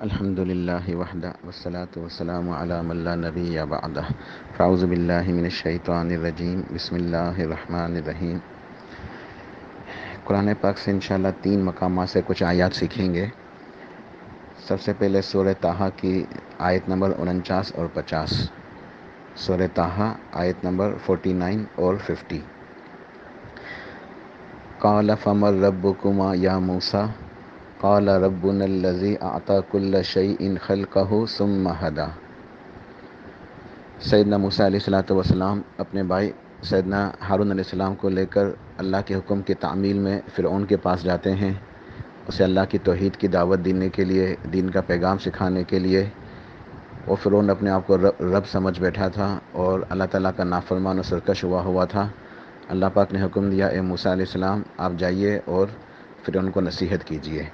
الحمد للہ وحدہ وسلاۃ وسلام علام اللہ نبی بعدہ۔ فاؤز باللہ من الشیطان الرجیم۔ بسم اللہ الرحمن الرحیم۔ قرآن پاک سے انشاءاللہ تین مقامات سے کچھ آیات سیکھیں گے۔ سب سے پہلے سورہ تاہا کی آیت نمبر انچاس اور پچاس۔ سورہ تاہا آیت نمبر فورٹی نائن اور ففٹی۔ قال فمر رب یا موسا قال رب الزی آتا کل شعی ان خلقہ ثم ہدا سیدنا موسیٰ علیہ السلاۃ والسلام اپنے بھائی سیدنا ہارون علیہ السلام کو لے کر اللہ کے حکم کی تعمیل میں فرعون کے پاس جاتے ہیں، اسے اللہ کی توحید کی دعوت دینے کے لیے، دین کا پیغام سکھانے کے لیے۔ وہ فرعون اپنے آپ کو رب سمجھ بیٹھا تھا اور اللہ تعالیٰ کا نافرمان و سرکش ہوا ہوا تھا۔ اللہ پاک نے حکم دیا، اے موسیٰ علیہ السلام، آپ جائیے اور پھر ان کو نصیحت کیجیے۔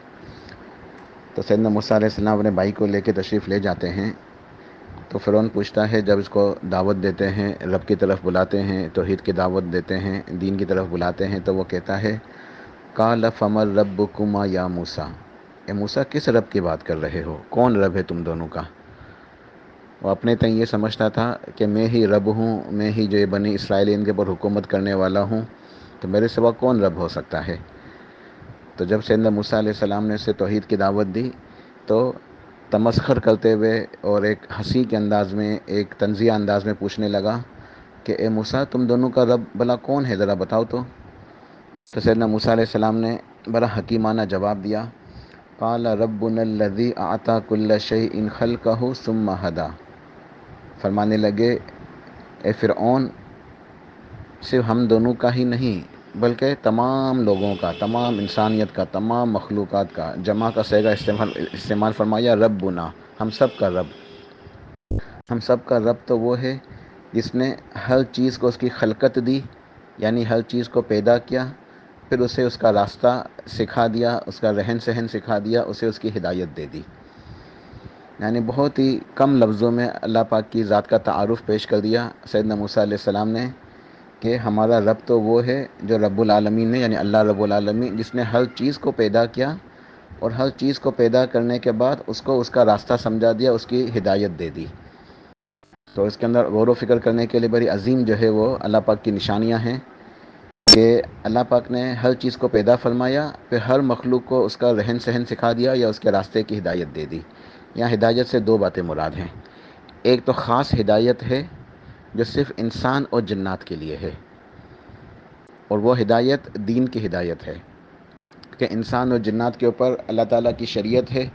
تو سیدنا موسیٰ علیہ السلام اپنے بھائی کو لے کے تشریف لے جاتے ہیں۔ تو فرعون پوچھتا ہے، جب اس کو دعوت دیتے ہیں، رب کی طرف بلاتے ہیں، توحید کی دعوت دیتے ہیں، دین کی طرف بلاتے ہیں، تو وہ کہتا ہے کا فمر رب کما یا موسا اے موسا کس رب کی بات کر رہے ہو؟ کون رب ہے تم دونوں کا؟ وہ اپنے تئیں یہ سمجھتا تھا کہ میں ہی رب ہوں، میں ہی جو یہ بنی اسرائیل ان کے اوپر حکومت کرنے والا ہوں، تو میرے سوا کون رب ہو سکتا ہے؟ تو جب سیدنا موسیٰ علیہ السلام نے اسے توحید کی دعوت دی تو تمسخر کرتے ہوئے اور ایک ہنسی کے انداز میں، ایک تنزیہ انداز میں پوچھنے لگا کہ اے موسیٰ، تم دونوں کا رب بلا کون ہے؟ ذرا بتاؤ تو۔ تو سیدنا موسیٰ علیہ السلام نے بڑا حکیمانہ جواب دیا، قال رب الذی آتا کل شعی ان خلقہ ثم ہدا۔ فرمانے لگے، اے فرعون، صرف ہم دونوں کا ہی نہیں بلکہ تمام لوگوں کا، تمام انسانیت کا، تمام مخلوقات کا جمع کا سیگا استعمال استعمال فرمایا رب بنا ہم سب کا رب۔ ہم سب کا رب تو وہ ہے جس نے ہر چیز کو اس کی خلقت دی یعنی ہر چیز کو پیدا کیا، پھر اسے اس کا راستہ سکھا دیا، اس کا رہن سہن سکھا دیا، اسے اس کی ہدایت دے دی۔ یعنی بہت ہی کم لفظوں میں اللہ پاک کی ذات کا تعارف پیش کر دیا، سیدنا موسیٰ علیہ السلام نے۔ کہ ہمارا رب تو وہ ہے جو رب العالمین نے یعنی اللہ رب العالمین، جس نے ہر چیز کو پیدا کیا اور ہر چیز کو پیدا کرنے کے بعد اس کو اس کا راستہ سمجھا دیا، اس کی ہدایت دے دی۔ تو اس کے اندر غور و فکر کرنے کے لیے بڑی عظیم جو ہے وہ اللہ پاک کی نشانیاں ہیں کہ اللہ پاک نے ہر چیز کو پیدا فرمایا، پھر ہر مخلوق کو اس کا رہن سہن سکھا دیا یا اس کے راستے کی ہدایت دے دی۔ یہاں ہدایت سے دو باتیں مراد ہیں۔ ایک تو خاص ہدایت ہے جو صرف انسان اور جنات کے لیے ہے۔ اور وہ ہدایت دین کی ہدایت ہے۔ کہ انسان اور جنات کے اوپر اللہ تعالیٰ کی شریعت ہے،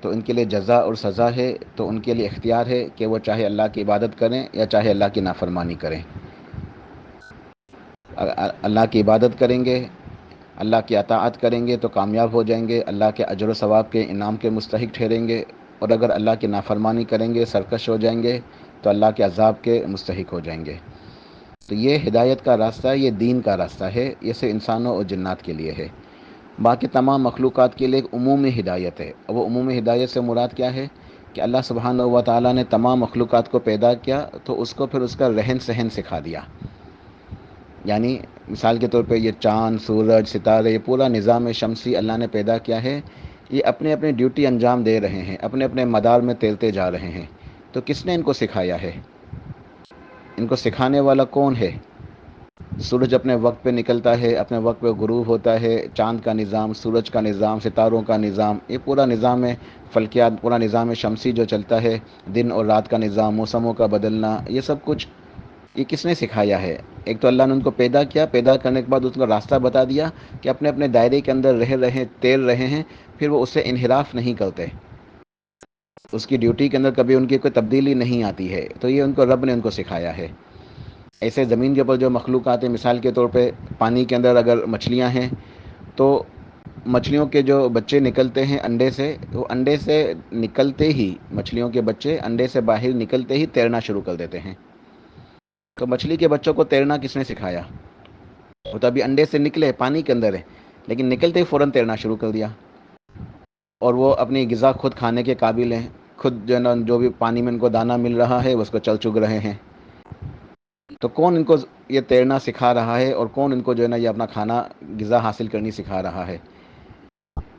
تو ان کے لیے جزا اور سزا ہے، تو ان کے لیے اختیار ہے کہ وہ چاہے اللہ کی عبادت کریں یا چاہے اللہ کی نافرمانی کریں۔ اللہ کی عبادت کریں گے، اللہ کی اطاعت کریں گے تو کامیاب ہو جائیں گے، اللہ کے اجر و ثواب کے انعام کے مستحق ٹھہریں گے۔ اور اگر اللہ کی نافرمانی کریں گے، سرکش ہو جائیں گے تو اللہ کے عذاب کے مستحق ہو جائیں گے۔ تو یہ ہدایت کا راستہ ہے، یہ دین کا راستہ ہے، یہ صرف انسانوں اور جنات کے لیے ہے۔ باقی تمام مخلوقات کے لیے ایک عمومی ہدایت ہے۔ اور وہ عمومی ہدایت سے مراد کیا ہے؟ کہ اللہ سبحانہ و تعالیٰ نے تمام مخلوقات کو پیدا کیا تو اس کو پھر اس کا رہن سہن سکھا دیا۔ یعنی مثال کے طور پہ یہ چاند، سورج، ستارے، یہ پورا نظام شمسی اللہ نے پیدا کیا ہے۔ یہ اپنے اپنے ڈیوٹی انجام دے رہے ہیں، اپنے اپنے مدار میں تیلتے جا رہے ہیں۔ تو کس نے ان کو سکھایا ہے؟ ان کو سکھانے والا کون ہے؟ سورج اپنے وقت پہ نکلتا ہے، اپنے وقت پہ غروب ہوتا ہے، چاند کا نظام، سورج کا نظام، ستاروں کا نظام، یہ پورا نظام ہے، فلکیات، پورا نظام شمسی جو چلتا ہے، دن اور رات کا نظام، موسموں کا بدلنا، یہ سب کچھ یہ کس نے سکھایا ہے؟ ایک تو اللہ نے ان کو پیدا کیا، پیدا کرنے کے بعد اس کا راستہ بتا دیا کہ اپنے اپنے دائرے کے اندر رہ رہے تیر رہے ہیں، پھر وہ اس سے انحراف نہیں کرتے۔ اس کی ڈیوٹی کے اندر کبھی ان کی کوئی تبدیلی نہیں آتی ہے۔ تو یہ ان کو رب نے ان کو سکھایا ہے۔ ایسے زمین کے اوپر جو مخلوقات ہیں، مثال کے طور پہ پانی کے اندر اگر مچھلیاں ہیں، تو مچھلیوں کے جو بچے نکلتے ہیں انڈے سے، وہ انڈے سے نکلتے ہی، مچھلیوں کے بچے انڈے سے باہر نکلتے ہی تیرنا شروع کر دیتے ہیں۔ تو مچھلی کے بچوں کو تیرنا کس نے سکھایا؟ وہ تو ابھی انڈے سے نکلے، پانی کے اندر ہے، لیکن نکلتے ہی فوراً تیرنا شروع کر دیا۔ اور وہ اپنی غذا خود کھانے کے قابل ہیں۔ خود جو ہے نا، جو بھی پانی میں ان کو دانہ مل رہا ہے اس کو چل چگ رہے ہیں۔ تو کون ان کو یہ تیرنا سکھا رہا ہے اور کون ان کو جو ہے نا یہ اپنا کھانا، غذا حاصل کرنی سکھا رہا ہے؟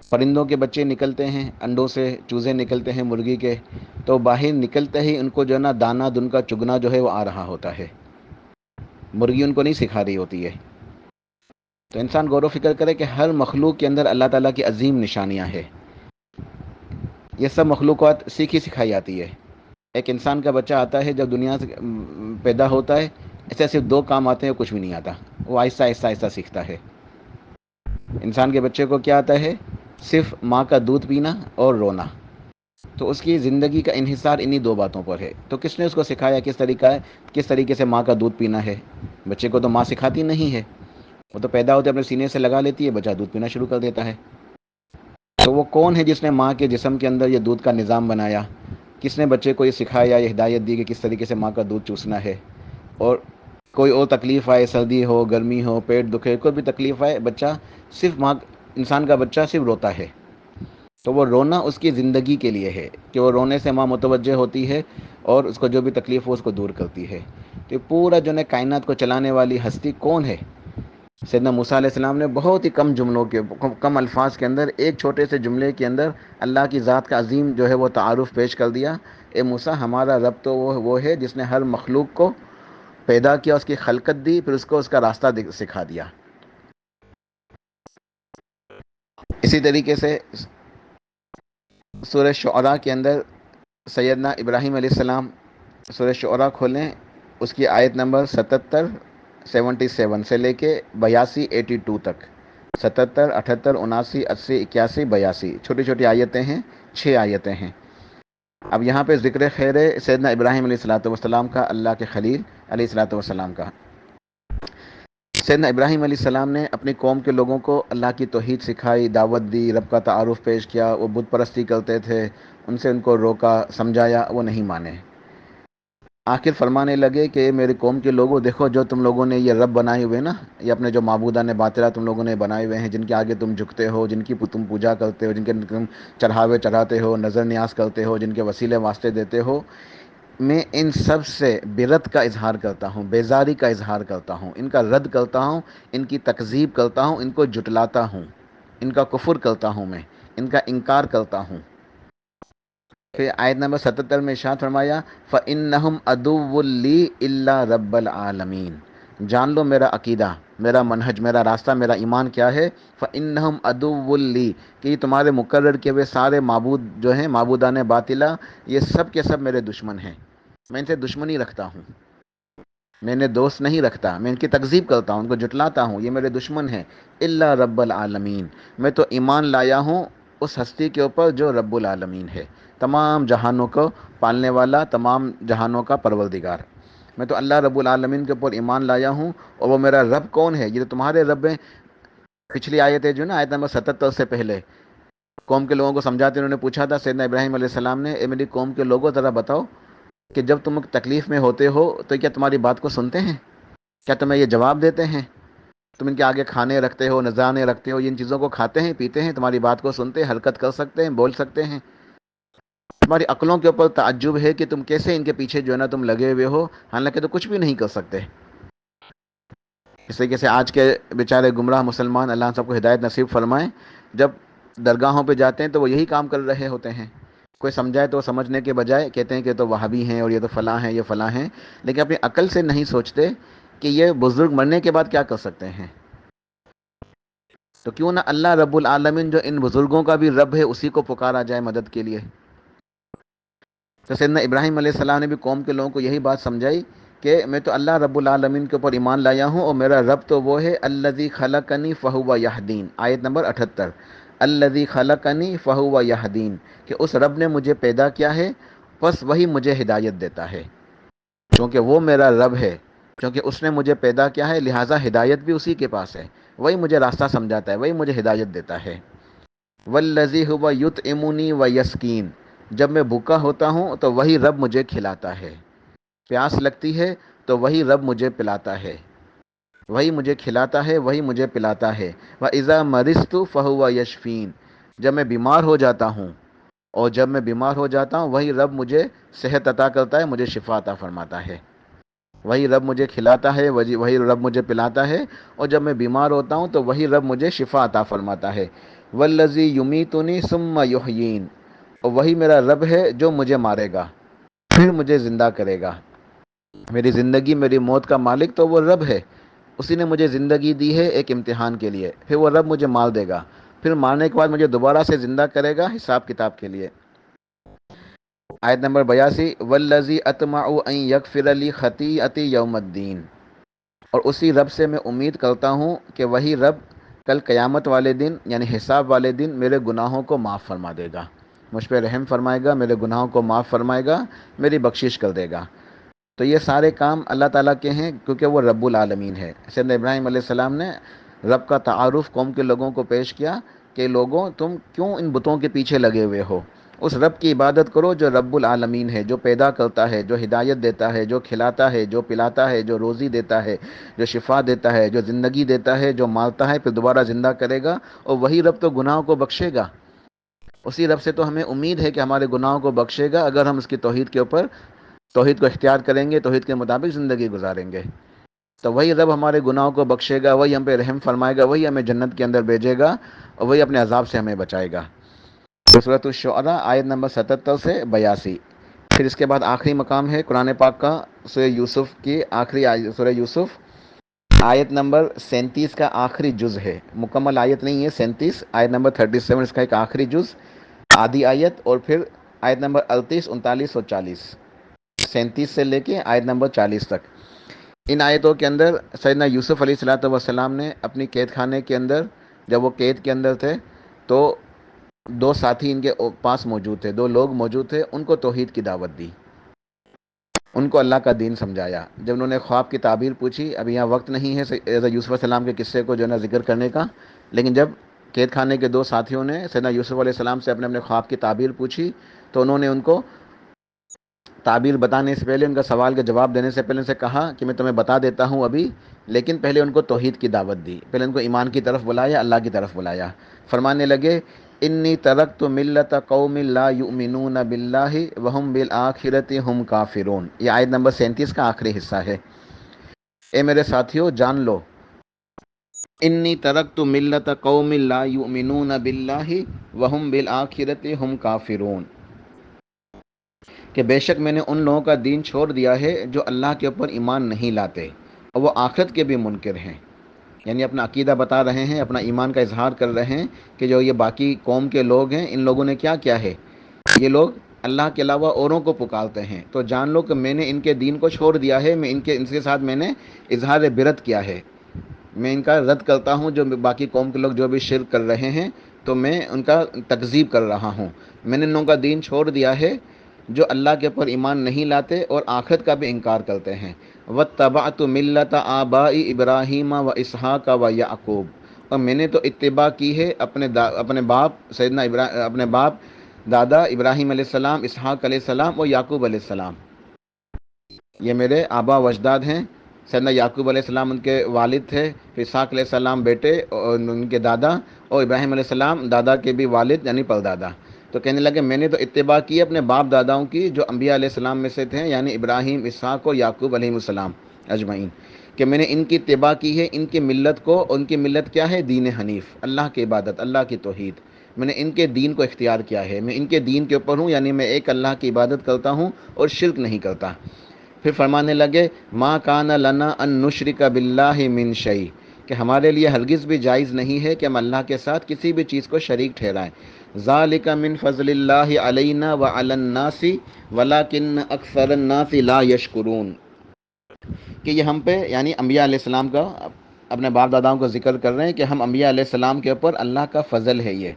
پرندوں کے بچے نکلتے ہیں، انڈوں سے چوزے نکلتے ہیں مرغی کے۔ تو باہر نکلتے ہی ان کو جو ہے نا دانہ دن کا چگنا جو ہے وہ آ رہا ہوتا ہے۔ مرغی ان کو نہیں سکھا رہی ہوتی ہے۔ تو انسان غور و فکر کرے کہ ہر مخلوق کے اندر اللہ تعالیٰ کی عظیم نشانیاں ہیں۔ یہ سب مخلوقات سیکھی سکھائی جاتی ہے۔ ایک انسان کا بچہ آتا ہے جب دنیا سے پیدا ہوتا ہے، ایسے صرف دو کام آتے ہیں، کچھ بھی نہیں آتا۔ وہ آہستہ آہستہ آہستہ سیکھتا ہے۔ انسان کے بچے کو کیا آتا ہے؟ صرف ماں کا دودھ پینا اور رونا۔ تو اس کی زندگی کا انحصار انہی دو باتوں پر ہے۔ تو کس نے اس کو سکھایا؟ کس طریقہ ہے؟ کس طریقے سے ماں کا دودھ پینا ہے؟ بچے کو تو ماں سکھاتی نہیں ہے۔ وہ تو پیدا ہوتے اپنے سینے سے لگا لیتی ہے، بچہ دودھ پینا شروع کر دیتا ہے۔ تو وہ کون ہے جس نے ماں کے جسم کے اندر یہ دودھ کا نظام بنایا؟ کس نے بچے کو یہ سکھایا یا ہدایت دی کہ کس طریقے سے ماں کا دودھ چوسنا ہے؟ اور کوئی اور تکلیف آئے، سردی ہو، گرمی ہو، پیٹ دکھے، کوئی بھی تکلیف آئے، بچہ صرف ماں، انسان کا بچہ صرف روتا ہے۔ تو وہ رونا اس کی زندگی کے لیے ہے کہ وہ رونے سے ماں متوجہ ہوتی ہے اور اس کو جو بھی تکلیف ہو اس کو دور کرتی ہے۔ تو پورا جو ہے کائنات کو چلانے والی ہستی کون ہے؟ سیدنا موسیٰ علیہ السلام نے بہت ہی کم جملوں کے کم الفاظ کے اندر، ایک چھوٹے سے جملے کے اندر اللہ کی ذات کا عظیم جو ہے وہ تعارف پیش کر دیا۔ اے موسیٰ، ہمارا رب تو وہ وہ ہے جس نے ہر مخلوق کو پیدا کیا، اس کی خلقت دی، پھر اس کو اس کا راستہ سکھا دیا۔ اسی طریقے سے سورہ شعراء کے اندر سیدنا ابراہیم علیہ السلام سورہ شعراء کھولیں، اس کی آیت نمبر ستتر۔ سیونٹی سیون سے لے کے بیاسی ایٹی ٹو تک۔ ستتر، اٹھتر، اناسی، اسی، اکیاسی، بیاسی۔ چھوٹی چھوٹی آیتیں ہیں، چھ آیتیں ہیں۔ اب یہاں پہ ذکر خیر سیدنا ابراہیم علیہ السلاۃ والسلام کا، اللہ کے خلیل علیہ السلاۃ والسلام کا۔ سیدنا ابراہیم علیہ السلام نے اپنی قوم کے لوگوں کو اللہ کی توحید سکھائی، دعوت دی، رب کا تعارف پیش کیا، وہ بت پرستی کرتے تھے، ان سے ان کو روکا، سمجھایا، وہ نہیں مانے۔ آخر فرمانے لگے کہ میری قوم کے لوگوں دیکھو جو تم لوگوں نے یہ رب بنائے ہوئے نا، یہ اپنے جو معبودہ نے باطرہ تم لوگوں نے بنائے ہوئے ہیں، جن کے آگے تم جھکتے ہو، جن کی تم پوجا کرتے ہو، جن کے تم چڑھاوے چڑھاتے ہو، نظر نیاز کرتے ہو، جن کے وسیلے واسطے دیتے ہو، میں ان سب سے برت کا اظہار کرتا ہوں بیزاری کا اظہار کرتا ہوں، ان کا رد کرتا ہوں، ان کی تکذیب کرتا ہوں، ان کو جٹلاتا ہوں، ان کا کفر کرتا ہوں میں، ان کا انکار کرتا ہوں۔ پھر آیت نمبر ستتر میں شاہ فرمایا، فَإِنَّهُمْ أَدُوُّ لِي إِلَّا رَبَّ الْعَالَمِينَ۔ جان لو میرا عقیدہ، میرا منہج، میرا راستہ، میرا ایمان کیا ہے؟ فَإِنَّهُمْ أَدُوُّ لِي۔ کہ یہ تمہارے مقرر کیے ہوئے سارے معبود جو ہیں، معبودان باطلہ، یہ سب کے سب میرے دشمن ہیں۔ میں ان سے دشمنی رکھتا ہوں۔ میں نے دوست نہیں رکھتا، میں ان کی تکذیب کرتا ہوں، ان کو جٹلاتا ہوں، یہ میرے دشمن ہیں۔ اللہ رب العالمین میں تو ایمان لایا ہوں اس ہستی کے اوپر جو رب العالمین ہے۔ تمام جہانوں کو پالنے والا، تمام جہانوں کا پروردگار۔ میں تو اللہ رب العالمین کے اوپر ایمان لایا ہوں اور وہ میرا رب کون ہے؟ یہ تو تمہارے رب ہیں۔ پچھلی آیت ہے جو نا، آیت نمبر ستتر سے پہلے۔ قوم کے لوگوں کو سمجھاتے انہوں نے پوچھا تھا، سیدنا ابراہیم علیہ السلام نے، اے میری قوم کے لوگوں، ذرا بتاؤ کہ جب تم تکلیف میں ہوتے ہو تو کیا تمہاری بات کو سنتے ہیں؟ کیا تمہیں یہ جواب دیتے ہیں؟ تم ان کے آگے کھانے رکھتے ہو، نذرانے رکھتے ہو ان چیزوں کو کھاتے ہیں، پیتے ہیں، تمہاری بات کو سنتے ہیں، حرکت کر سکتے ہیں، بول سکتے ہیں۔ تمہاری عقلوں کے اوپر تعجب ہے کہ تم کیسے ان کے پیچھے جو ہے نا تم لگے ہوئے ہو، حالانکہ تو کچھ بھی نہیں کر سکتے۔ اس طریقے سے آج کے بیچارے گمراہ مسلمان اللہ سب کو ہدایت نصیب فرمائیں جب درگاہوں پہ جاتے ہیں تو وہ یہی کام کر رہے ہوتے ہیں۔ کوئی سمجھائے تو سمجھنے کے بجائے کہتے ہیں کہ تو وہابی ہیں اور یہ تو فلاں ہیں، یہ فلاں ہیں، لیکن اپنی عقل سے نہیں سوچتے کہ یہ بزرگ مرنے کے بعد کیا کر سکتے ہیں۔ تو کیوں نہ اللہ رب العالمین جو ان بزرگوں کا بھی رب ہے، اسی کو پکارا جائے مدد کے لیے۔ تو سیدنا ابراہیم علیہ السلام نے بھی قوم کے لوگوں کو یہی بات سمجھائی کہ میں تو اللہ رب العالمین کے اوپر ایمان لایا ہوں اور میرا رب تو وہ ہے اللہ خلقنی فہو یہدین۔ آیت نمبر اٹھتر۔ الذي خلقنی فہو یہدین۔ کہ اس رب نے مجھے پیدا کیا ہے بس وہی مجھے ہدایت دیتا ہے۔ کیونکہ وہ میرا رب ہے کیونکہ اس نے مجھے پیدا کیا ہے، لہٰذا ہدایت بھی اسی کے پاس ہے۔ وہی مجھے راستہ سمجھاتا ہے، وہی مجھے ہدایت دیتا ہے۔ ولزی ہوا یت امونی و یسکین جب میں بھوکا ہوتا ہوں تو وہی رب مجھے کھلاتا ہے۔ پیاس لگتی ہے تو وہی رب مجھے پلاتا ہے۔ وہی مجھے کھلاتا ہے، وہی مجھے پلاتا ہے۔ وہ ایزا مرست فہو یشفین جب میں بیمار ہو جاتا ہوں اور جب میں بیمار ہو جاتا ہوں، وہی رب مجھے صحت عطا کرتا ہے، مجھے شفا عطا فرماتا ہے۔ وہی رب مجھے کھلاتا ہے، وہی رب مجھے پلاتا ہے، اور جب میں بیمار ہوتا ہوں تو وہی رب مجھے شفا عطا فرماتا ہے۔ ولزی یومی تنی سم یحین اور وہی میرا رب ہے جو مجھے مارے گا، پھر مجھے زندہ کرے گا۔ میری زندگی، میری موت کا مالک تو وہ رب ہے۔ اسی نے مجھے زندگی دی ہے ایک امتحان کے لیے، پھر وہ رب مجھے مال دے گا۔ پھر مارنے کے بعد مجھے دوبارہ سے زندہ کرے گا، حساب کتاب کے لیے۔ آیت نمبر بیاسی ولزی اتما یک فر علی خطی عطی یوم الدین اور اسی رب سے میں امید کرتا ہوں کہ وہی رب کل قیامت والے دن یعنی حساب والے دن، میرے گناہوں کو معاف فرما دے گا۔ مجھ پہ رحم فرمائے گا، میرے گناہوں کو معاف فرمائے گا، میری بخشش کر دے گا۔ تو یہ سارے کام اللہ تعالیٰ کے ہیں، کیونکہ وہ رب العالمین ہے۔ سید ابراہیم علیہ السلام نے رب کا تعارف قوم کے لوگوں کو پیش کیا کہ لوگوں، تم کیوں ان بتوں کے پیچھے لگے ہوئے ہو؟ اس رب کی عبادت کرو جو رب العالمین ہے، جو پیدا کرتا ہے، جو ہدایت دیتا ہے، جو کھلاتا ہے، جو پلاتا ہے، جو روزی دیتا ہے، جو شفا دیتا ہے، جو زندگی دیتا ہے، جو مارتا ہے، پھر دوبارہ زندہ کرے گا اور وہی رب تو گناہوں کو بخشے گا۔ اسی رب سے تو ہمیں امید ہے کہ ہمارے گناہوں کو بخشے گا۔ اگر ہم اس کی توحید کے اوپر، توحید کو اختیار کریں گے، توحید کے مطابق زندگی گزاریں گے۔ تو وہی رب ہمارے گناہوں کو بخشے گا، وہی ہم پہ رحم فرمائے گا، وہی ہمیں جنت کے اندر بھیجے گا اور وہی اپنے عذاب سے ہمیں بچائے گا۔ صورت الشعراء آیت نمبر ستتر سے بیاسی۔ پھر اس کے بعد آخری مقام ہے قرآن پاک کا سورہ یوسف کی آخری سورہ یوسف۔ آیت نمبر سینتیس کا آخری جز ہے۔ مکمل آیت نہیں ہے، سینتیس۔ آیت نمبر تھرٹی سیون اس کا ایک آخری جز۔ آدھی آیت اور پھر آیت نمبر انتیس انتالیس اور چالیس۔ سینتیس سے لے کے آیت نمبر چالیس تک۔ ان آیتوں کے اندر سیدنا یوسف علیہ السلاۃ والسلام نے اپنی قید خانے کے اندر، جب وہ قید کے اندر تھے، تو دو ساتھی ان کے پاس موجود تھے، دو لوگ موجود تھے، ان کو توحید کی دعوت دی۔ ان کو اللہ کا دین سمجھایا۔ جب انہوں نے خواب کی تعبیر پوچھی ابھی یہاں وقت نہیں ہے یوسف السلام کے قصے کو جو ہے نا ذکر کرنے کا۔ لیکن جب قید خانے کے دو ساتھیوں نے سیدنا یوسف علیہ السلام سے اپنے اپنے خواب کی تعبیر پوچھی، تو انہوں نے ان کو تعبیر بتانے سے پہلے، ان کا سوال کا جواب دینے سے پہلے ان سے کہا کہ میں تمہیں بتا دیتا ہوں ابھی، لیکن پہلے ان کو توحید کی دعوت دی۔ پہلے ان کو ایمان کی طرف بلایا، اللہ کی طرف بلایا۔ فرمانے لگے انی ترک تو ملت قوم لا یؤمنون باللہ وہم بالآخرت ہم کافرون۔ یہ آیت نمبر سینتیس کا آخری حصہ ہے۔ اے میرے ساتھیوں جان لو۔ انی ترک تو ملت قوم لا یؤمنون باللہ وہم بالآخرت ہم کافرون۔ کہ بے شک میں نے ان لوگوں کا دین چھوڑ دیا ہے جو اللہ کے اوپر ایمان نہیں لاتے اور وہ آخرت کے بھی منکر ہیں۔ یعنی اپنا عقیدہ بتا رہے ہیں، اپنا ایمان کا اظہار کر رہے ہیں کہ جو یہ باقی قوم کے لوگ ہیں، ان لوگوں نے کیا کیا ہے؟ یہ لوگ اللہ کے علاوہ اوروں کو پکارتے ہیں۔ تو جان لو کہ میں نے ان کے دین کو چھوڑ دیا ہے، میں ان کے ان کے ساتھ میں نے اظہار برت کیا ہے۔ میں ان کا رد کرتا ہوں، جو باقی قوم کے لوگ جو بھی شرک کر رہے ہیں، تو میں ان کا تکذیب کر رہا ہوں۔ میں نے ان لوگوں کا دین چھوڑ دیا ہے جو اللہ کے اوپر ایمان نہیں لاتے اور آخرت کا بھی انکار کرتے ہیں۔ و تبا تو ملت آبا ابراہیم و اسحاق و یعقوب اور میں نے تو اتباع کی ہے اپنے دا، اپنے باپ سیدنا ابراہ اپنے باپ دادا ابراہیم علیہ السلام، اسحاق علیہ السلام اور یعقوب علیہ السلام۔ یہ میرے آبا و اجداد ہیں۔ سیدنا یعقوب علیہ السلام ان کے والد تھے، پھر اسحاق علیہ السلام بیٹے اور ان کے دادا اور ابراہیم علیہ السلام دادا کے بھی والد یعنی پردادا۔ تو کہنے لگے، میں نے تو اتباع کی اپنے باپ داداؤں کی جو انبیاء علیہ السلام میں سے تھے یعنی ابراہیم، اسحاق و یعقوب علیہ السلام اجمعین، کہ میں نے ان کی اتباع کی ہے، ان کی ملت کو، ان کی ملت کیا ہے؟ دین حنیف، اللہ کی عبادت، اللہ کی توحید۔ میں نے ان کے دین کو اختیار کیا ہے، میں ان کے دین کے اوپر ہوں یعنی میں ایک اللہ کی عبادت کرتا ہوں اور شرک نہیں کرتا۔ پھر فرمانے لگے ماں کان لنا ان نشرک بلّہ من شعی کہ ہمارے لیے ہرگز بھی جائز نہیں ہے کہ ہم اللہ کے ساتھ کسی بھی چیز کو شریک ٹھہرائیں۔ ذالک من فضل اللہ علینا و الناس ولاکن اکثر الناس لا یشکرون۔ کہ یہ ہم پہ یعنی انبیاء علیہ السلام کا اپنے باپ داداؤں کو ذکر کر رہے ہیں کہ ہم انبیاء علیہ السلام کے اوپر اللہ کا فضل ہے یہ،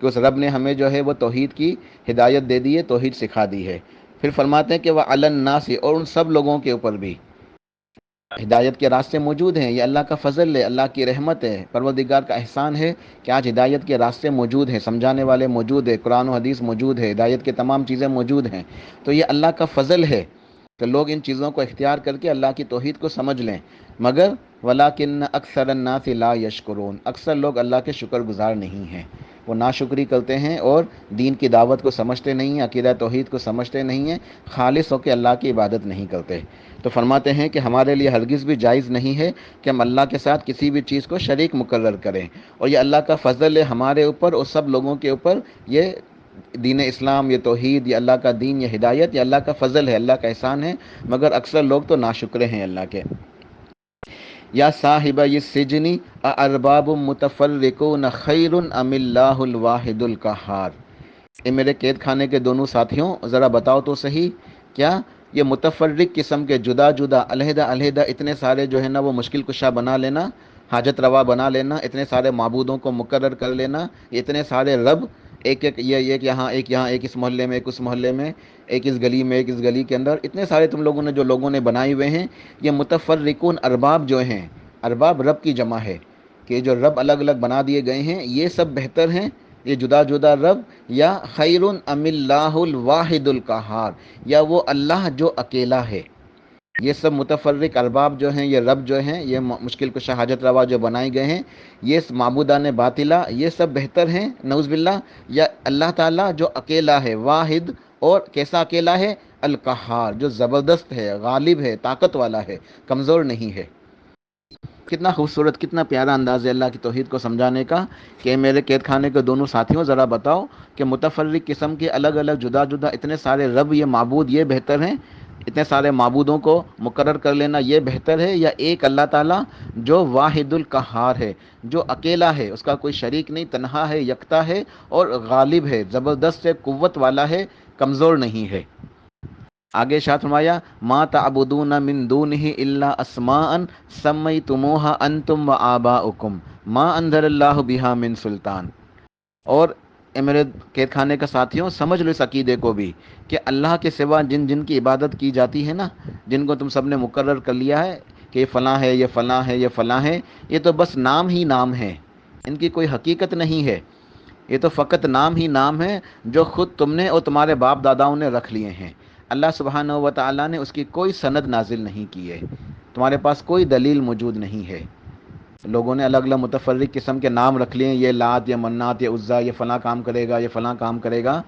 کہ اس رب نے ہمیں جو ہے وہ توحید کی ہدایت دے دی ہے، توحید سکھا دی ہے۔ پھر فرماتے ہیں کہ وہ الناس اور ان سب لوگوں کے اوپر بھی۔ ہدایت کے راستے موجود ہیں، یہ اللہ کا فضل ہے، اللہ کی رحمت ہے، پروردگار کا احسان ہے کہ آج ہدایت کے راستے موجود ہیں، سمجھانے والے موجود ہیں، قرآن و حدیث موجود ہے ہدایت کے تمام چیزیں موجود ہیں۔ تو یہ اللہ کا فضل ہے تو لوگ ان چیزوں کو اختیار کر کے اللہ کی توحید کو سمجھ لیں۔ مگر ولاکن اکثر الناس لا یشکرون، اکثر لوگ اللہ کے شکر گزار نہیں ہیں۔ وہ ناشکری کرتے ہیں اور دین کی دعوت کو سمجھتے نہیں ہیں، عقیدہ توحید کو سمجھتے نہیں ہیں، خالص ہو کے اللہ کی عبادت نہیں کرتے۔ تو فرماتے ہیں کہ ہمارے لیے ہرگز بھی جائز نہیں ہے کہ ہم اللہ کے ساتھ کسی بھی چیز کو شریک مقرر کریں۔ اور یہ اللہ کا فضل ہے ہمارے اوپر اور سب لوگوں کے اوپر۔ یہ دین اسلام، یہ توحید، یہ اللہ کا دین، یہ ہدایت، یہ اللہ کا فضل ہے، اللہ کا احسان ہے۔ مگر اکثر لوگ تو ناشکرے ہیں اللہ کے۔ یا صاحب سجنی ارباب متفرقون خیر ام اللہ الواحد القہار۔ اے میرے قید خانے کے دونوں ساتھیوں، ذرا بتاؤ تو صحیح، کیا یہ متفرق قسم کے جدا جدا، علیحدہ علیحدہ اتنے سارے جو ہے نا وہ مشکل کشا بنا لینا، حاجت روا بنا لینا، اتنے سارے معبودوں کو مقرر کر لینا، اتنے سارے رب ایک ایک یہ ایک یہاں ایک یہاں، ایک اس محلے میں، ایک اس محلے میں، ایک اس گلی میں، ایک اس گلی کے اندر اتنے سارے تم لوگوں نے جو لوگوں نے بنائے ہوئے ہیں، یہ متفرقون ارباب جو ہیں، ارباب رب کی جمع ہے کہ جو رب الگ الگ بنا دیے گئے ہیں، یہ سب بہتر ہیں، یہ جدا جدا رب یا خیر ام اللہ الواحد القہار، یا وہ اللہ جو اکیلا ہے۔ یہ سب متفرق ارباب جو ہیں، یہ رب جو ہیں، یہ مشکل کشا حاجت روا جو بنائے گئے ہیں، یہ معبودان باطلا یہ سب بہتر ہیں نوز باللہ، یا اللہ تعالیٰ جو اکیلا ہے، واحد اور کیسا اکیلا ہے؟ القہار، جو زبردست ہے، غالب ہے، طاقت والا ہے، کمزور نہیں ہے۔ کتنا خوبصورت، کتنا پیارا انداز ہے اللہ کی توحید کو سمجھانے کا کہ میرے قید خانے کے دونوں ساتھیوں، ذرا بتاؤ کہ متفرق قسم کے الگ الگ جدا جدا اتنے سارے رب، یہ معبود، یہ بہتر ہیں اتنے سارے معبودوں کو مقرر کر لینا یہ بہتر ہے، یا ایک اللہ تعالیٰ جو واحد القہار ہے، جو اکیلا ہے، اس کا کوئی شریک نہیں، تنہا ہے، یکتا ہے اور غالب ہے، زبردست ہے، قوت والا ہے، کمزور نہیں ہے۔ آگے شاہ فرمایا، ما تعبدون من دونه الا اسماء سمیتموها انتم و ما انزل اللہ بها من سلطان۔ اور اے میرے قید خانے کا ساتھیوں، سمجھ لو اس عقیدے کو بھی کہ اللہ کے سوا جن جن کی عبادت کی جاتی ہے نا، جن کو تم سب نے مقرر کر لیا ہے کہ یہ فلاں ہے، یہ فلاں ہے، یہ فلاں ہے، یہ تو بس نام ہی نام ہے۔ ان کی کوئی حقیقت نہیں ہے۔ یہ تو فقط نام ہی نام ہے جو خود تم نے اور تمہارے باپ داداؤں نے رکھ لیے ہیں۔ اللہ سبحانہ و تعالیٰ نے اس کی کوئی سند نازل نہیں کی ہے۔ تمہارے پاس کوئی دلیل موجود نہیں ہے۔ لوگوں نے الگ الگ متفرق قسم کے نام رکھ لیے، یہ لات، یہ منات، یہ عزا، یہ فلاں کام کرے گا، یہ فلاں کام کرے گا۔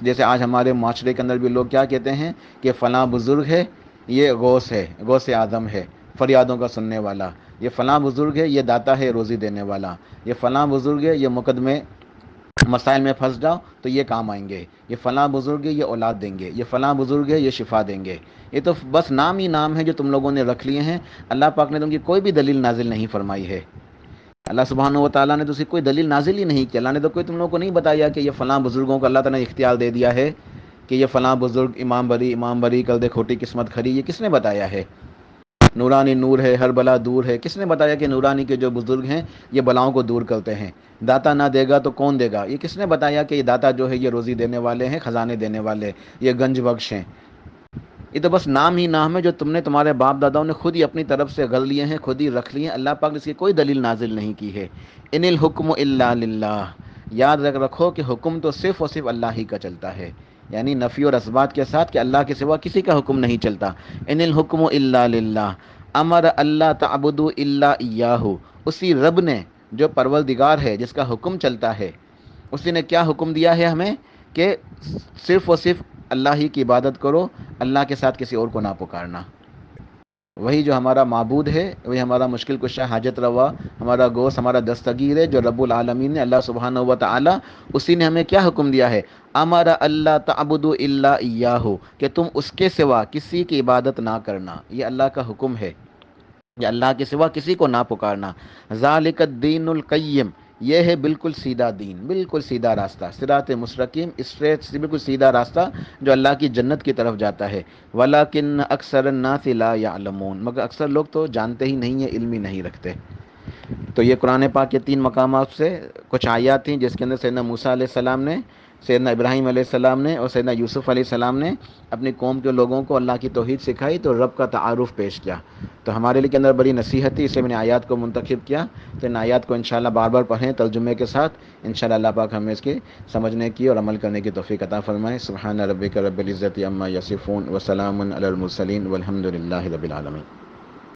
جیسے آج ہمارے معاشرے کے اندر بھی لوگ کیا کہتے ہیں کہ فلاں بزرگ ہے، یہ غوث ہے، غوث اعظم ہے، فریادوں کا سننے والا۔ یہ فلاں بزرگ ہے، یہ داتا ہے، روزی دینے والا۔ یہ فلاں بزرگ ہے، یہ مقدمے مسائل میں پھنس جاؤ تو یہ کام آئیں گے، یہ فلاں بزرگ ہے، یہ اولاد دیں گے، یہ فلاں بزرگ ہے، یہ شفا دیں گے۔ یہ تو بس نام ہی نام ہے جو تم لوگوں نے رکھ لیے ہیں۔ اللہ پاک نے تم کی کوئی بھی دلیل نازل نہیں فرمائی ہے۔ اللہ سبحانہ و تعالیٰ نے تو اسی کوئی دلیل نازل ہی نہیں کیا اللہ نے تو کوئی تم لوگوں کو نہیں بتایا کہ یہ فلاں بزرگوں کو اللہ تعالیٰ نے اختیار دے دیا ہے کہ یہ فلاں بزرگ امام بری امام بری، کل دے کھوٹی قسمت کھری یہ کس نے بتایا ہے؟ نورانی نور ہے، ہر بلا دور ہے۔ کس نے بتایا کہ نورانی کے جو بزرگ ہیں، یہ بلاؤں کو دور کرتے ہیں؟ داتا نہ دے گا تو کون دے گا؟ یہ کس نے بتایا کہ یہ داتا جو ہے، یہ روزی دینے والے ہیں، خزانے دینے والے، یہ گنج بخش ہیں؟ یہ تو بس نام ہی نام ہے جو تم نے تمہارے باپ داداؤں نے خود ہی اپنی طرف سے غل لیے ہیں، خود ہی رکھ لیے ہیں۔ اللہ پاک نے اس کی کوئی دلیل نازل نہیں کی ہے۔ ان الحکم اللہ للہ۔ یاد رکھو کہ حکم تو صرف اور صرف اللہ ہی کا چلتا ہے۔ یعنی نفی اور اسبات کے ساتھ کہ اللہ کے سوا کسی کا حکم نہیں چلتا۔ ان الحکم اللہ للہ۔ امر اللہ تعبد اللہ یاہو اسی رب نے جو پروردگار ہے، جس کا حکم چلتا ہے، اسی نے کیا حکم دیا ہے ہمیں؟ کہ صرف و صرف اللہ ہی کی عبادت کرو، اللہ کے ساتھ کسی اور کو نہ پکارنا۔ وہی جو ہمارا معبود ہے، وہی ہمارا مشکل کشا، حاجت روا، ہمارا گوشت ہمارا دستگیر ہے جو رب العالمین نے اللہ سبحانہ و تعالی اسی نے ہمیں کیا حکم دیا ہے؟ امارا اللہ تعبد اللہ یاہو کہ تم اس کے سوا کسی کی عبادت نہ کرنا۔ یہ اللہ کا حکم ہے۔ یا اللہ کے سوا کسی کو نہ پکارنا۔ ذالک الدین القیم۔ یہ ہے بالکل سیدھا دین، بالکل سیدھا راستہ۔ سرات مستقیم اسٹریٹ سے بالکل سیدھا راستہ جو اللہ کی جنت کی طرف جاتا ہے۔ ولاکن اکثر الناس لا یعلمون، مگر اکثر لوگ تو جانتے ہی نہیں ہیں علمی نہیں رکھتے۔ تو یہ قرآن پاک کے تین مقامات سے کچھ آیات تھیں جس کے اندر سیدنا موسیٰ علیہ السلام نے سیدنا ابراہیم علیہ السلام نے اور سیدنا یوسف علیہ السلام نے اپنی قوم کے لوگوں کو اللہ کی توحید سکھائی تو رب کا تعارف پیش کیا۔ تو ہمارے لیے کے اندر بڑی نصیحت تھی اسے میں نے آیات کو منتخب کیا۔ تو ان آیات کو انشاءاللہ بار بار پڑھیں، ترجمے کے ساتھ۔ انشاءاللہ اللہ پاک ہمیں اس کی سمجھنے کی اور عمل کرنے کی توفیق عطا فرمائے۔ سبحان رب رب العزت عما یصفون وسلام علی المرسلین والحمد للہ رب العالمین۔